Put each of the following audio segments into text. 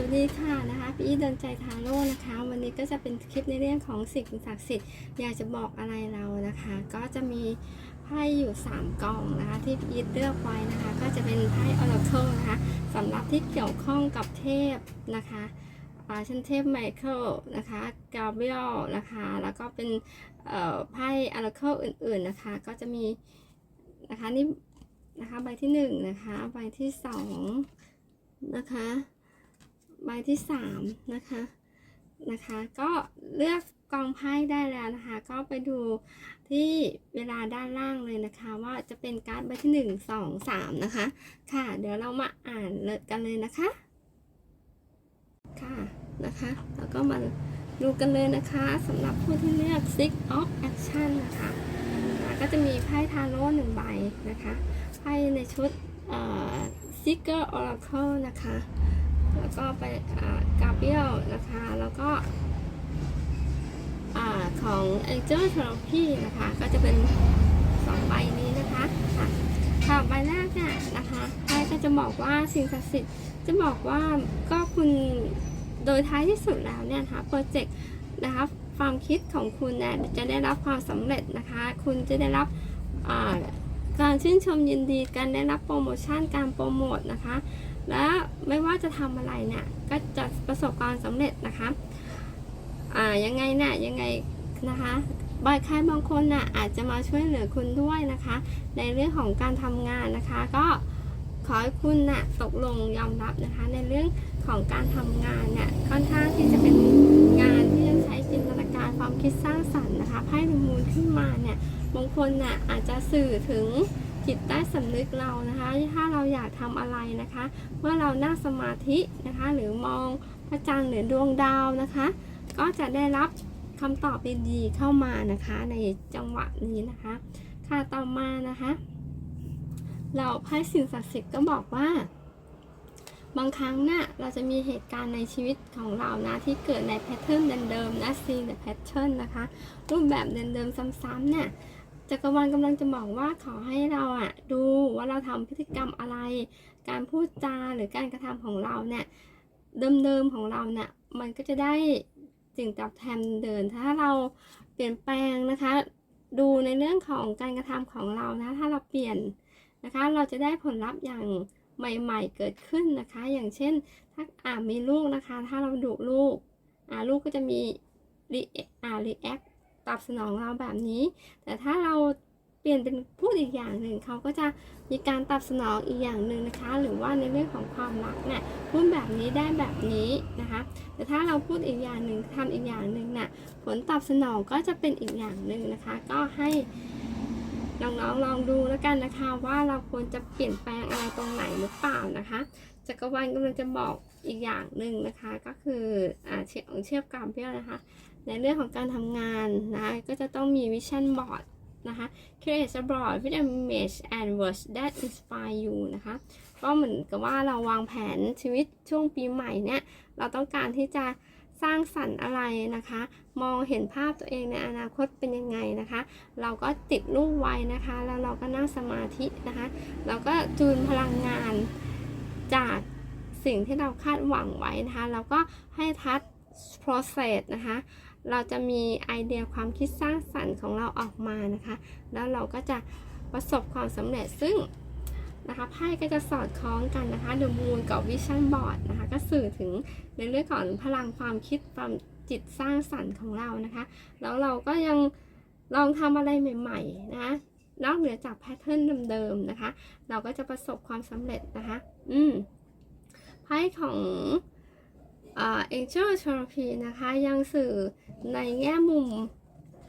สวัสดีค่ะนะคะพี่เดินใจทาโร่นะคะ วันนี้ก็จะเป็นคลิปในเรื่องของสิ่งศักดิ์สิทธิ์อยากจะบอกอะไรเรานะคะ ก็จะมีไพ่อยู่ 3กล่องนะคะ ที่พี่อีทเลือกไว้นะคะ ก็จะเป็นไพ่ออร์เคิลนะคะสำหรับที่เกี่ยวข้องกับเทพนะคะอ่าเช่นเทพไมเคิลนะคะกาเบรียลนะคะ แล้วก็เป็นเอ่อไพ่ออร์เคิลอื่น ๆนะคะ ก็จะมีนะคะนี่นะคะใบที่หนึ่งนะคะใบที่สองนะคะ ใบที่สามนะคะนะคะ ก็เลือกกองไพ่ได้แล้วนะคะ ก็ไปดูที่เวลาด้านล่างเลยนะคะ ว่าจะเป็นการ์ดใบที่หนึ่งสองสามนะคะ ค่ะ เดี๋ยวเรามาอ่านเลยกันเลยนะคะ ค่ะนะคะแล้วก็มาดูกันเลยนะคะสำหรับผู้ที่เลือก Six of Action นะคะก็จะมีไพ่ทาโร่หนึ่งใบนะคะไพ่ในชุดเอ่อ Seeker Oracle นะคะ แล้วก็ไปกาเบียลนะคะ แล้วก็อ่าของ Angel Therapy นะคะ ก็จะเป็นสองใบนี้นะคะค่ะใบแรกเนี่ยนะคะไพ่ก็จะบอกว่าสิ่งศักดิ์สิทธิ์จะบอกว่าก็คุณโดยท้ายที่สุดแล้วเนี่ยนะคะโปรเจกต์นะคะความคิดของคุณเนี่ยจะได้รับความสำเร็จนะคะ คุณจะได้รับการชื่นชมยินดีการได้รับโปรโมชั่นการโปรโมทนะคะ และไม่ว่าจะทำอะไรเนี่ยก็จะประสบความสำเร็จนะคะอ่ายังไงเนี่ยยังไงนะคะบางใครบางคนน่ะอาจจะมาช่วยเหลือคุณด้วยนะคะ ในเรื่องของการทำงานนะคะ ก็ขอให้คุณน่ะตกลงยอมรับนะคะ ในเรื่องของการทำงานเนี่ยค่อนข้างที่จะเป็นงานที่ต้องใช้จินตนาการความคิดสร้างสรรค์นะคะไพ่ดูมูลขึ้นมาเนี่ยบางคนน่ะอาจจะสื่อถึง จิตใต้สำนึกเรานะคะ ถ้าเราอยากทำอะไรนะคะ เมื่อเรานั่งสมาธินะคะ หรือมองพระจันทร์หรือดวงดาวนะคะ ก็จะได้รับคำตอบดีๆเข้ามานะคะ ในจังหวะนี้นะคะ ค่ะต่อมานะคะเราไพ่สิ่งศักดิ์สิทธิ์ก็บอกว่า บางครั้งเนี่ยเราจะมีเหตุการณ์ในชีวิตของเรานะ ที่เกิดในแพทเทิร์นเดิมๆนะ see the pattern นะคะ รูปแบบเดิมๆซ้ำๆเนี่ย จักรวาลกำลังจะบอกว่าขอให้เราอะดูว่าเราทำพฤติกรรมอะไร การพูดจาหรือการกระทำของเราเนี่ยเดิมๆของเราเนี่ยมันก็จะได้สิ่งตอบแทนเดิน ถ้าเราเปลี่ยนแปลงนะคะ ดูในเรื่องของการกระทำของเรานะถ้าเราเปลี่ยนนะคะ เราจะได้ผลลัพธ์อย่างใหม่ๆเกิดขึ้นนะคะ อย่างเช่น ถ้าอ่ามีลูกนะคะ ถ้าเราดุลูกอ่าลูกก็จะมีรีอ่ารีแอค ตอบสนองเราแบบนี้ แต่ถ้าเราเปลี่ยนเป็นพูดอีกอย่างหนึ่งเขาก็จะมีการตอบสนองอีกอย่างหนึ่งนะคะ หรือว่าในเรื่องของความรักเนี่ยพูดแบบนี้ได้แบบนี้นะคะ แต่ถ้าเราพูดอีกอย่างหนึ่งทำอีกอย่างหนึ่งน่ะผลตอบสนองก็จะเป็นอีกอย่างหนึ่งนะคะ ก็ให้น้องๆลองดูแล้วกันนะคะว่าเราควรจะเปลี่ยนแปลงอะไรตรงไหนหรือเปล่านะคะจักรวาลกำลังจะบอกอีกอย่างหนึ่งนะคะ ก็คืออ่าเชียของเชียบกามเปียวนะคะ ในเรื่องของการทำงานนะก็จะต้องมีวิชั่นบอร์ดนะคะ create a board with a image and words that inspire you นะคะก็เหมือนกับว่าเราวางแผนชีวิตช่วงปีใหม่เนี่ย เราต้องการที่จะสร้างสรรค์อะไรนะคะ มองเห็นภาพตัวเองในอนาคตเป็นยังไงนะคะ เราก็ติดรูปไว้นะคะ แล้วเราก็นั่งสมาธินะคะ เราก็จูนพลังงานจากสิ่งที่เราคาดหวังไว้นะคะ เราก็ให้ทัช process นะคะ เราจะมีไอเดียความคิดสร้างสรรค์ของเราออกมานะคะ แล้วเราก็จะประสบความสำเร็จซึ่งนะคะไพ่ก็จะสอดคล้องกันนะคะ The Moon กับ Vision Board นะคะ ก็สื่อถึงในเรื่องของพลังความคิดความจิตสร้างสรรค์ของเรานะคะ แล้วเราก็ยังลองทำอะไรใหม่ๆนะคะนอกเหนือจากแพทเทิร์นเดิมๆนะคะ เราก็จะประสบความสำเร็จนะคะ อืมไพ่ของ เอ็งเจอร์ทรพีนะคะยังสื่อในแง่มุม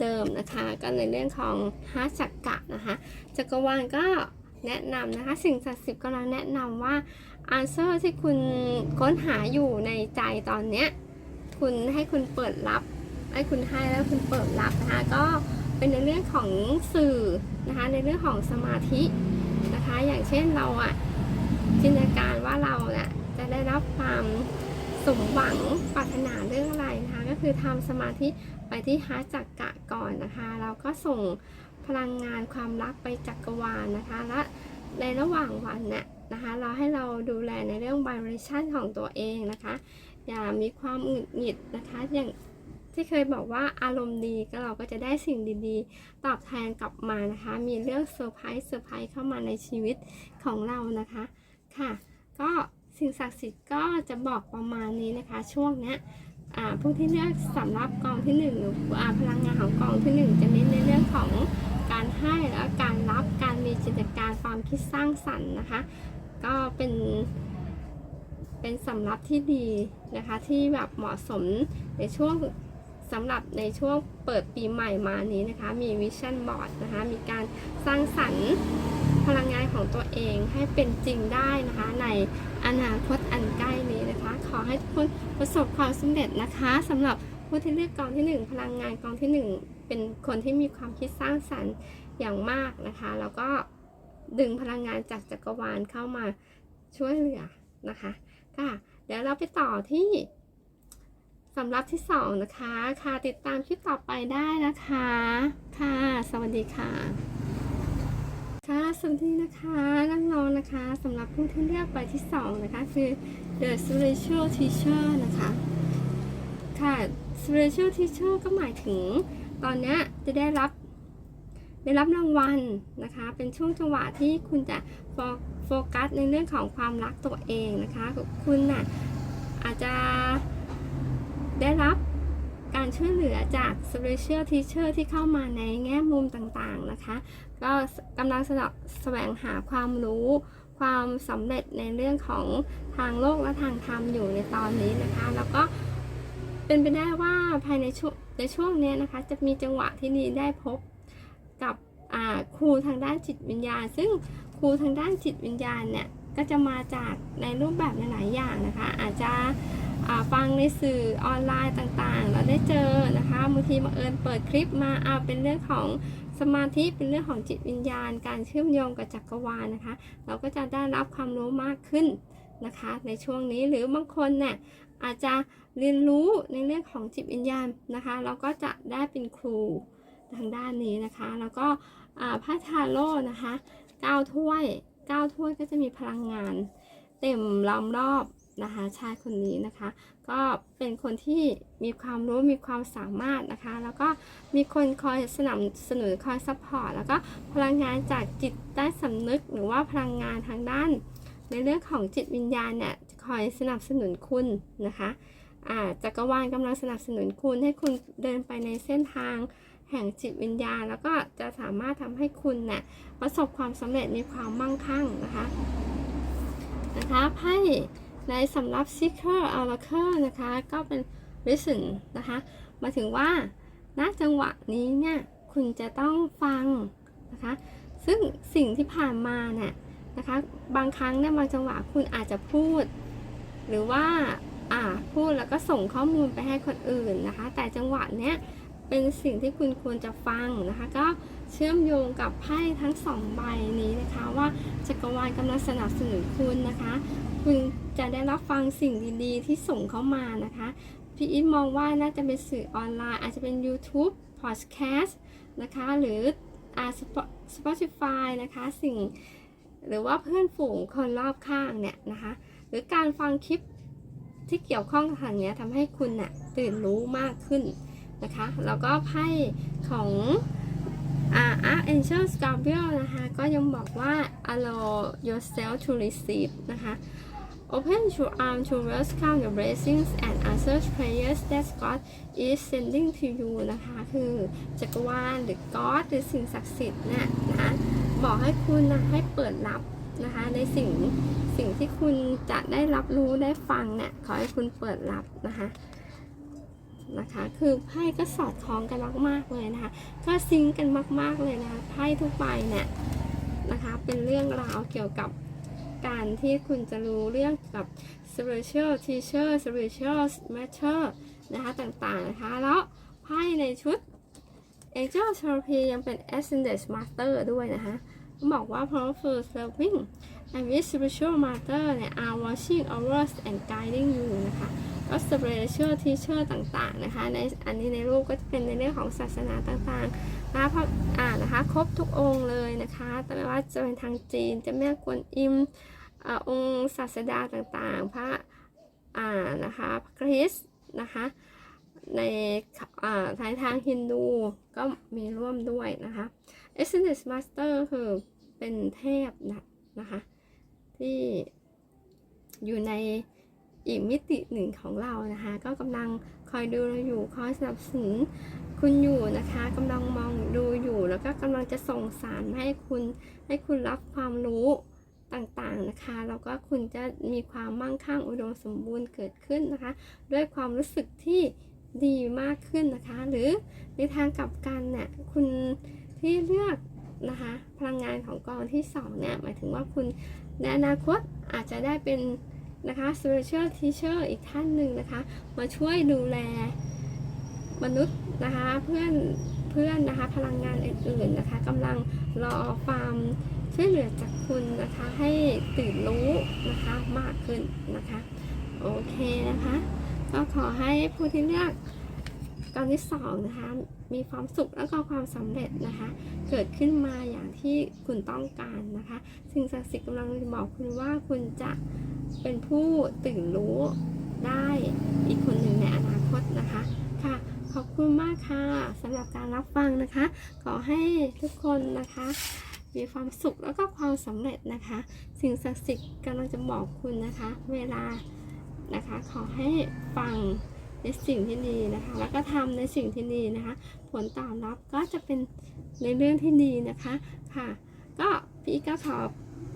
เดิมนะคะก็ในเรื่องของฮาจักกะนะคะจักรวาลก็แนะนำนะคะสิ่งศักดิ์สิทธิ์กำลังแนะนำว่าอันเซอร์ที่คุณค้นหาอยู่ในใจตอนเนี้ยคุณให้คุณเปิดรับ ให้คุณให้แล้วคุณเปิดรับนะคะก็เป็นในเรื่องของสื่อนะคะในเรื่องของสมาธินะคะอย่างเช่นเราอะจินตนาการว่าเราเนี่ยจะได้รับความ สมหวังปรารถนาเรื่องอะไรนะคะก็คือทำสมาธิไปที่ฮาจักกะก่อนนะคะแล้วก็ส่งพลังงานความรักไปจักรวาลนะคะ และในระหว่างวันเนี่ยนะคะเราให้เราดูแลในเรื่อง vibration ของตัวเองนะคะ อย่ามีความหงุดหงิดนะคะอย่างที่เคยบอกว่าอารมณ์ดีก็เราก็จะได้สิ่งดีๆ ตอบแทนกลับมานะคะ มีเรื่องเซอร์ไพรส์เซอร์ไพรส์เข้ามาในชีวิตของเรานะคะค่ะ ก็ สิ่งศักดิ์สิทธิ์ก็จะบอกประมาณนี้นะคะ ช่วงเนี้ยผู้ที่เลือกสำหรับกองที่หนึ่งหรือพลังงานของกองที่หนึ่งจะเน้นในเรื่องของการให้และการรับการมีจิตการความคิดสร้างสรรค์นะคะ ก็เป็นเป็นสำรับที่ดีนะคะที่แบบเหมาะสมในช่วงสำหรับในช่วงเปิดปีใหม่มานี้นะคะ มีวิชั่นบอร์ดนะคะ มีการสร้างสรรค์ ลังงานของตัวเองให้เป็นจริงได้นะคะ ในอนาคตอันใกล้นี้นะคะ ขอให้ทุกคนประสบความสำเร็จนะคะสำหรับผู้ที่เลือกกองที่หนึ่งพลังงานกองที่หนึ่งเป็นคนที่มีความคิดสร้างสรรค์อย่างมากนะคะ แล้วก็ดึงพลังงานจากจักรวาลเข้ามาช่วยเหลือนะคะค่ะเดี๋ยวเราไปต่อที่สำหรับที่สองนะคะ ค่ะติดตามคลิปต่อไปได้นะคะ ค่ะ สวัสดีค่ะ ค่ะ สวัสดีนะคะน้องๆนะคะสำหรับผู้ที่เลือกใบที่สองนะคะ คือ The Spiritual Teacher นะคะ ค่ะ Spiritual Teacher ก็หมายถึงตอนนี้จะได้รับได้รับรางวัลนะคะ เป็นช่วงจังหวะที่คุณจะโฟโฟกัสในเรื่องของความรักตัวเองนะคะ คุณน่ะอาจจะได้รับ การช่วยเหลือจาก Spiritual Teacher ที่เข้ามาในแง่มุมต่างๆนะคะ ก็กำลังสแสวงหาความรู้ ความสำเร็จในเรื่องของทางโลกและทางธรรมอยู่ในตอนนี้นะคะ แล้วก็เป็นไปได้ว่าภายในช่วงในช่วงนี้นะคะ จะมีจังหวะที่ดีได้พบกับครูทางด้านจิตวิญญาณ ซึ่งครูทางด้านจิตวิญญาณเนี่ยก็จะมาจากในรูปแบบหลายๆอย่างนะคะ อาจจะ ฟังในสื่อออนไลน์ต่างๆ เราได้เจอนะคะบางทีบังเอิญเปิดคลิปมาเอาเป็นเรื่องของสมาธิเป็นเรื่องของจิตวิญญาณ การเชื่อมโยงกับจักรวาลนะคะ เราก็จะได้รับความรู้มากขึ้นนะคะ ในช่วงนี้หรือบางคนเนี่ยอาจจะเรียนรู้ในเรื่องของจิตวิญญาณนะคะ เราก็จะได้เป็นครูทางด้านนี้นะคะ แล้วก็อ่าพระทาโร่นะคะ9ถ้วย9ถ้วยก็จะมีพลังงาน เต็มล้อมรอบ นะคะ ชายคนนี้นะคะ ก็เป็นคนที่มีความรู้มีความสามารถนะคะ แล้วก็มีคนคอยสนับสนุนคอยซัพพอร์ตแล้วก็พลังงานจากจิตใต้สำนึก หรือว่าพลังงานทางด้าน ในเรื่องของจิตวิญญาณเนี่ยคอยสนับสนุนคุณนะคะอ่าจักรวาลกำลังสนับสนุนคุณให้คุณเดินไปในเส้นทางแห่งจิตวิญญาณ แล้วก็จะสามารถทำให้คุณเนี่ยประสบความสำเร็จมีความมั่งคั่งนะคะนะคะไพ่ ในสำหรับ Seeker Oracle นะคะ ก็เป็น Listen นะคะ มาถึงว่าณจังหวะนี้เนี่ย คุณจะต้องฟังนะคะ ซึ่งสิ่งที่ผ่านมาเนี่ยนะคะ บางครั้งเนี่ยบางจังหวะคุณอาจจะพูด หรือว่าอ่าพูดแล้วก็ส่งข้อมูลไปให้คนอื่นนะคะ แต่จังหวะเนี้ยเป็นสิ่งที่คุณควรจะฟังนะคะ ก็ เชื่อมโยงกับไพ่ทั้งสองใบนี้นะคะ ว่าจักรวาลกำลังสนับสนุนคุณนะคะ คุณจะได้รับฟังสิ่งดีๆ ที่ส่งเข้ามานะคะพี่อีทมองว่าน่าจะเป็นสื่อออนไลน์ อาจจะเป็น YouTube Podcast นะคะ หรืออ่า Spotify นะคะสิ่งหรือว่าเพื่อนฝูงคนรอบข้างเนี่ยนะคะ หรือการฟังคลิปที่เกี่ยวข้องกับทางเนี้ยทำให้คุณน่ะตื่นรู้มากขึ้นนะคะ แล้วก็ไพ่ของ อาร์ Angel Scorpio นะคะ ก็ยังบอกว่า allow yourself to receive นะคะ open your arm to welcome the blessings and answer prayers that God is sending to you นะคะ คือจักรวาลหรือ God หรือสิ่งศักดิ์สิทธิ์นะนะบอกให้คุณนะให้เปิดรับนะคะในสิ่งสิ่งที่คุณจะได้รับรู้ได้ฟังเนะี่ยขอให้คุณเปิดรับนะคะ นะคะ คือไพ่ก็สอดคล้องกันมากๆเลยนะคะ ก็ซิงกันมาก ๆเลยนะคะไพ่ทุกใบเนี่ยนะคะ เป็นเรื่องราวเกี่ยวกับการที่คุณจะรู้เรื่องกับ spiritual teacher spiritual matter นะคะต่างๆนะคะ แล้วไพ่ในชุด angel therapy ยังเป็น ascended master ด้วยนะคะบอกว่า powerful serving and with spiritual master เนี่ย are watching over us and guiding you นะคะ ก็ spiritual teacher ต่างๆนะคะในอันนี้ในรูปก็จะเป็นในเรื่องของศาสนาต่างๆนะคะพระอ่านะคะครบทุกองค์เลยนะคะ แต่ไม่ว่าจะเป็นทางจีนจะแม่กวนอิมอองค์ศาสดาต่างๆ พระอ่านะคะพระคริสต์นะคะในอ่าทางทางฮินดูก็มีร่วมด้วยนะคะ Essence Master คือเป็นเทพนะนะคะ ที่อยู่ใน อีกมิติหนึ่งของเรานะคะ ก็กำลังคอยดูเราอยู่คอยสนับสนุนคุณอยู่นะคะกำลังมองดูอยู่ แล้วก็กำลังจะส่งสารมาให้คุณให้คุณรับความรู้ต่างๆนะคะแล้วก็คุณจะมีความมั่งคั่งอุดมสมบูรณ์เกิดขึ้นนะคะ ด้วยความรู้สึกที่ดีมากขึ้นนะคะ หรือในทางกลับกันเนี่ยคุณที่เลือกนะคะพลังงานของกองที่สองเนี่ยหมายถึงว่าคุณในอนาคตอาจจะได้เป็น นะคะ spiritual teacher อีกท่านหนึ่งนะคะ มาช่วยดูแลมนุษย์นะคะเพื่อนเพื่อนนะคะพลังงานอื่นๆนะคะกำลังรอความช่วยเหลือจากคุณนะคะให้ตื่นรู้นะคะมากขึ้นนะคะ โอเคนะคะ ก็ขอให้ผู้ที่เลือก กองที่สองนะคะมีความสุขแล้วก็ความสำเร็จนะคะ เกิดขึ้นมาอย่างที่คุณต้องการนะคะ สิ่งศักดิ์สิทธิ์กำลังจะบอกคุณว่าคุณจะเป็นผู้ตื่นรู้ได้อีกคนหนึ่งในอนาคตนะคะค่ะขอบคุณมากค่ะสำหรับการรับฟังนะคะ ขอให้ทุกคนนะคะ มีความสุขแล้วก็ความสำเร็จนะคะ สิ่งศักดิ์สิทธิ์กำลังจะบอกคุณนะคะ เวลานะคะ ขอให้ฟัง ในสิ่งที่ดีนะคะ แล้วก็ทำในสิ่งที่ดีนะคะ ผลตอบรับก็จะเป็นในเรื่องที่ดีนะคะค่ะ ก็พี่ก็ขอ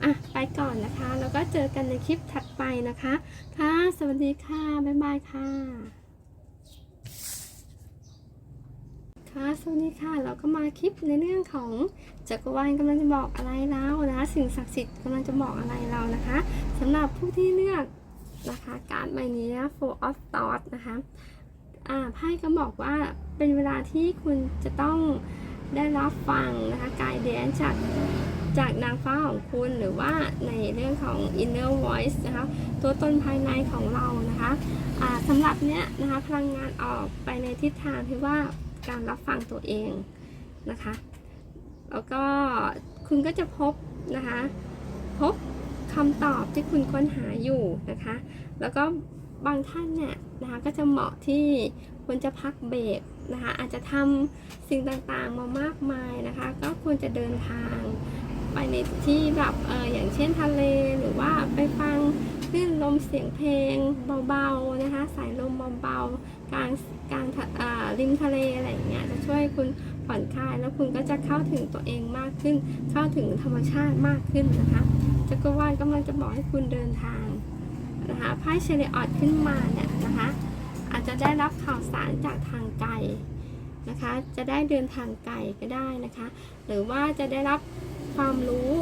อะไปก่อนนะคะ แล้วก็เจอกันในคลิปถัดไปนะคะ ค่ะ สวัสดีค่ะ บ๊ายบายค่ะ ค่ะสวัสดีค่ะ เราก็มาคลิปในเรื่องของจักรวาลกำลังจะบอกอะไรเรานะคะ สิ่งศักดิ์สิทธิ์กำลังจะบอกอะไรเรานะคะสำหรับผู้ที่เลือก นะคะ การใบนี้นะ Four of Thoughts นะคะอ่าไพ่ก็บอกว่าเป็นเวลาที่คุณจะต้องได้รับฟังนะคะกายเดนจากจากนางฟ้าของคุณหรือว่าในเรื่องของ inner voice นะคะตัวตนภายในของเรานะคะอ่าสำหรับเนี้ยนะคะพลังงานออกไปในทิศทางที่ว่าการรับฟังตัวเองนะคะ แล้วก็คุณก็จะพบนะคะพบ คำตอบที่คุณค้นหาอยู่นะคะ แล้วก็บางท่านเนี่ยนะคะก็จะเหมาะที่ควรจะพักเบรกนะคะ อาจจะทำสิ่งต่างๆมามากมายนะคะ ก็ควรจะเดินทางไปในที่แบบเอออย่างเช่นทะเลหรือว่าไปฟังคลื่นลมเสียงเพลงเบาๆนะคะ สายลมเบาๆกลางกลางริมทะเลอะไรอย่างเงี้ยจะช่วยคุณผ่อนคลายแล้วคุณก็จะเข้าถึงตัวเองมากขึ้น เข้าถึงธรรมชาติมากขึ้นนะคะ จักรวาลกำลังจะบอกให้คุณเดินทางนะคะไพ่เชลิออดขึ้นมาเนี่ยนะคะอาจจะได้รับข่าวสารจากทางไกลนะคะจะได้เดินทางไกลก็ได้นะคะ หรือว่าจะได้รับความรู้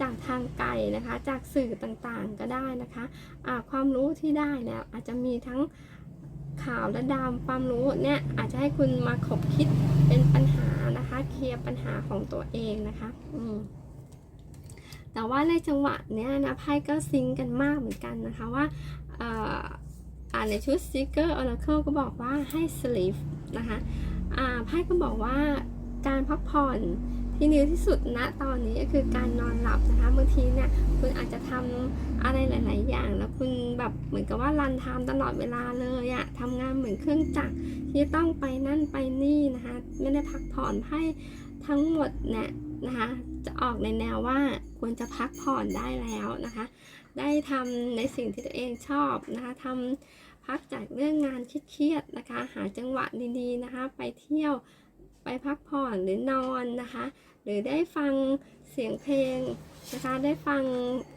จากทางไกลนะคะ จากสื่อต่างๆก็ได้นะคะะความรู้ที่ได้เนี่ยอาจจะมีทั้งข่าวและดามความรู้เนี่ยอาจจะให้คุณมาขบคิดเป็นปัญหานะคะ เคลียร์ปัญหาของตัวเองนะคะ อืม แต่ว่าในจังหวะเนี้ยนะไพ่ก็ซิงกันมากเหมือนกันนะคะว่าอ่าในชุด Seeker Oracle ก็บอกว่าให้ sleep นะคะอ่าไพ่ก็บอกว่าการพักผ่อนที่ดีที่สุดณตอนนี้ก็คือการนอนหลับนะคะบางทีเนี่ยคุณอาจจะทำอะไรหลาย ๆ อย่าง แล้วคุณแบบเหมือนกับว่ารันไทม์ตลอดเวลาเลยอะทำงานเหมือนเครื่องจักรที่ต้องไปนั่นไปนี่นะคะไม่ได้พักผ่อนไพ่ ทั้งหมดเนี่ยนะคะ จะออกในแนวว่าควรจะพักผ่อนได้แล้วนะคะ ได้ทำในสิ่งที่ตัวเองชอบนะคะทำพักจากเรื่องงานเครียดๆนะคะ หาจังหวะดีๆนะคะ ไปเที่ยวไปพักผ่อนหรือนอนนะคะ หรือได้ฟังเสียงเพลงนะคะได้ฟัง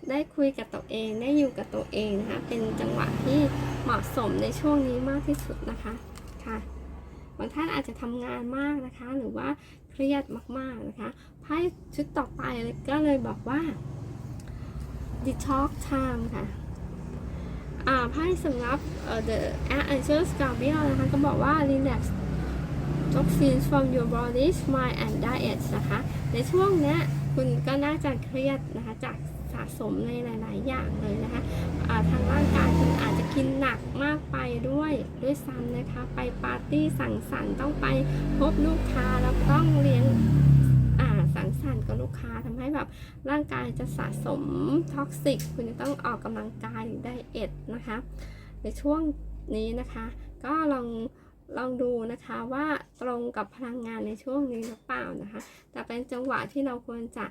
ได้คุยกับตัวเองได้อยู่กับตัวเองนะคะ เป็นจังหวะที่เหมาะสมในช่วงนี้มากที่สุดนะคะค่ะ บางท่านอาจจะทำงานมากนะคะ หรือว่าเครียดมากๆนะคะไพ่ชุดต่อไปก็เลยบอกว่า detox time ค่ะอ่าไพ่สำหรับเอ่อ the angel scorpio นะคะก็บอกว่า relax toxins from your body mind and diet นะคะ ในช่วงนี้คุณก็น่าจะเครียดนะคะจาก สะสมในหลาย ๆ อย่างเลยนะคะทางร่างกายคุณอาจจะกินหนักมากไปด้วยด้วยซ้ำนะคะ ไปปาร์ตี้สังสรรค์ต้องไปพบลูกค้าแล้วต้องเลี้ยงสังสรรค์กับลูกค้านะคะทำให้แบบร่างกายจะสะสมท็อกซิก คุณจะต้องออกกำลังกายหรือไดเอทนะคะ ในช่วงนี้นะคะ ก็ลองลองดูนะคะว่าตรงกับพลังงานในช่วงนี้หรือเปล่านะคะ แต่เป็นจังหวะที่เราควรจะ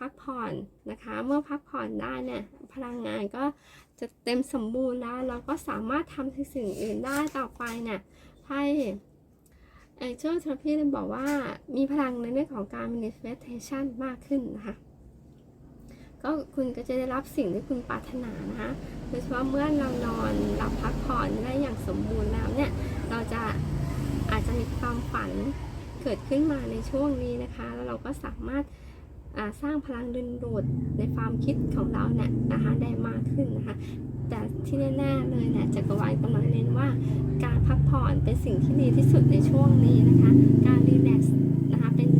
พักผ่อนนะคะ เมื่อพักผ่อนได้เนี่ยพลังงานก็จะเต็มสมบูรณ์แล้ว เราก็สามารถทำในสิ่งอื่นได้ต่อไปเนี่ยไพ่เอเจอร์เทอร์พีบอกว่ามีพลังในเรื่องของการ manifestation มากขึ้นนะคะก็คุณก็จะได้รับสิ่งที่คุณปรารถนานะคะโดยเฉพาะเมื่อเรานอนหลับพักผ่อนได้อย่างสมบูรณ์แล้วเนี่ย เราจะอาจจะมีความฝันเกิดขึ้นมาในช่วงนี้นะคะ แล้วเราก็สามารถ สร้างพลังดึงดูดในความคิดของเราเนี่ยนะคะได้มากขึ้นนะคะแต่ที่แน่ๆเลยเนี่ยจักรวาลกำลังเน้นว่า การพักผ่อนเป็นสิ่งที่ดีที่สุดในช่วงนี้นะคะ การรีแลกซ์นะคะเป็น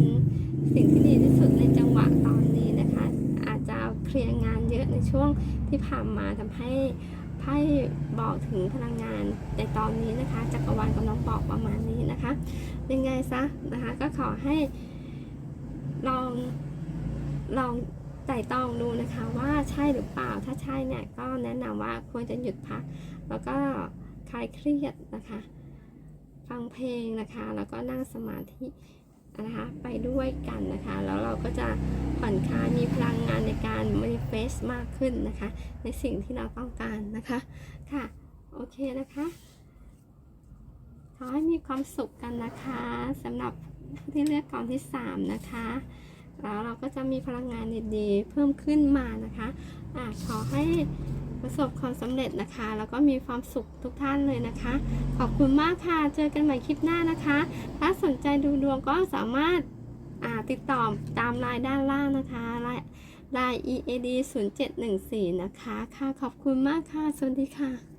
สิ่งที่ดีที่สุดในจังหวะตอนนี้นะคะ อาจจะเคลียร์งานเยอะในช่วงที่ผ่านมาทำให้ไพ่บอกถึงพลังงานในตอนนี้นะคะจักรวาลกำลังบอกประมาณนี้นะคะยังไงซะนะคะก็ขอให้ลอง ลองไต่ตองดูนะคะว่าใช่หรือเปล่า ถ้าใช่เนี่ยก็แนะนำว่าควรจะหยุดพัก แล้วก็คลายเครียดนะคะ ฟังเพลงนะคะ แล้วก็นั่งสมาธินะคะไปด้วยกันนะคะ แล้วเราก็จะผ่อนคลายมีพลังงานในการ manifest มากขึ้นนะคะ ในสิ่งที่เราต้องการนะคะค่ะโอเคนะคะขอให้มีความสุขกันนะคะสำหรับผู้ที่เลือกกองที่ 3 นะคะ แล้วเราก็จะมีพลังงานดีๆ เพิ่มขึ้นมานะคะอะขอให้ประสบความสำเร็จนะคะ แล้วก็มีความสุขทุกท่านเลยนะคะ ขอบคุณมากค่ะ เจอกันใหม่คลิปหน้านะคะ ถ้าสนใจดูดวงก็สามารถติดต่อตามไลน์ด้านล่างนะคะไลน์ไลน์ EAD 0714นะคะ ค่ะ ขอบคุณมากค่ะ สวัสดีค่ะ